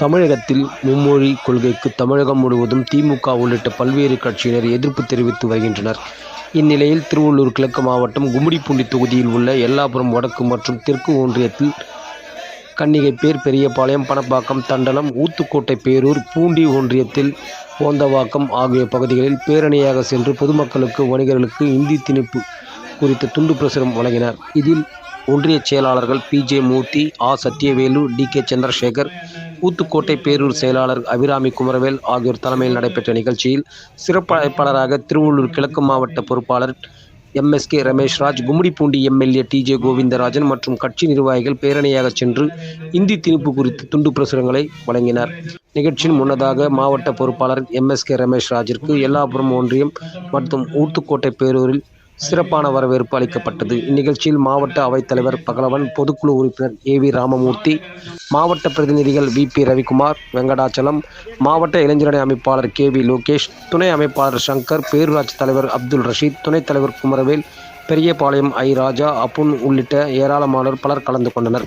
தமிழகத்தில் மும்மொழி கொள்கைக்கு தமிழகம் முழுவதும் திமுக உள்ளிட்ட பல்வேறு கட்சியினர் எதிர்ப்பு தெரிவித்து வருகின்றனர். இந்நிலையில் திருவள்ளூர் கிழக்கு மாவட்டம் கும்மிடிப்பூண்டி தொகுதியில் உள்ள எல்லாபுரம் வடக்கு மற்றும் தெற்கு ஒன்றியத்தில் கன்னிகை பேர் பெரியபாளையம் பணப்பாக்கம் தண்டலம் ஊத்துக்கோட்டை பேரூர் பூண்டி ஒன்றியத்தில் ஓந்தவாக்கம் ஆகிய பகுதிகளில் பேரணியாக சென்று பொதுமக்களுக்கு வணிகர்களுக்கு இந்தி திணிப்பு குறித்த துண்டு பிரசுரம் வழங்கினர். இதில் ஒன்றிய செயலாளர்கள் பி ஜே மூர்த்தி ஆ. சத்யவேலு டி. கே. சந்திரசேகர் ஊத்துக்கோட்டை பேரூர் செயலாளர் அபிராமி குமரவேல் ஆகியோர் தலைமையில் நடைபெற்ற நிகழ்ச்சியில் சிறப்பு அழைப்பாளராக திருவள்ளூர் கிழக்கு மாவட்ட பொறுப்பாளர் MSK Rameshraj Gummidipoondi MLA T. J. Govindarajan மற்றும் கட்சி நிர்வாகிகள் பேரணியாக சென்று இந்தி திணிப்பு குறித்து துண்டு பிரசுரங்களை வழங்கினர். நிகழ்ச்சியின் முன்னதாக மாவட்ட பொறுப்பாளர் எம்எஸ்கே ரமேஷ்ராஜிற்கு எல்லாபுரம் ஒன்றியம் மற்றும் ஊத்துக்கோட்டை பேரூரில் சிறப்பான வரவேற்பு அளிக்கப்பட்டது. இந்நிகழ்ச்சியில் மாவட்ட அவைத்தலைவர் பகலவன் பொதுக்குழு உறுப்பினர் ஏ வி ராமமூர்த்தி மாவட்ட பிரதிநிதிகள் வி பி ரவிக்குமார் வெங்கடாச்சலம் மாவட்ட இளைஞரணி அமைப்பாளர் கே வி லோகேஷ் துணை அமைப்பாளர் சங்கர் பேரூராட்சி தலைவர் அப்துல் ரஷீத் துணைத் தலைவர் குமரவேல் பெரியபாளையம் ஐ ராஜா அப்புன் உள்ளிட்ட ஏராளமானோர் பலர் கலந்து கொண்டனர்.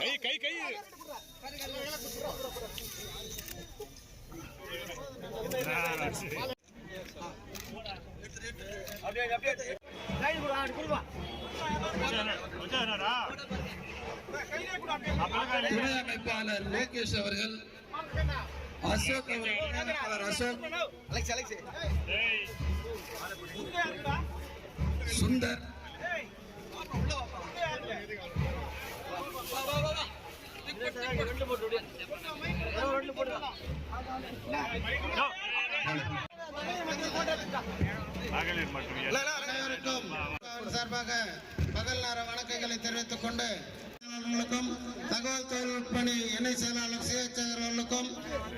கை கை கை. அமைப்பாளர் லோகேஷ் அவர்கள் அசோக் அவர்கள் அசோக் சுந்தர் சார்பாக பகல் நேர வணக்கங்களை தெரிவித்துக் கொண்டு தகவல் தொழில்நுட்பணி இணை செயலாளர் சிஹெச்ஆர் அவர்களுக்கும்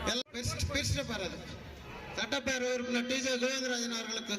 எல்லாம் பிரிச்சுட்டு போறது. சட்டப்பேரவை உறுப்பினர் டி. ஜே. கோவிந்தராஜன் அவர்களுக்கு.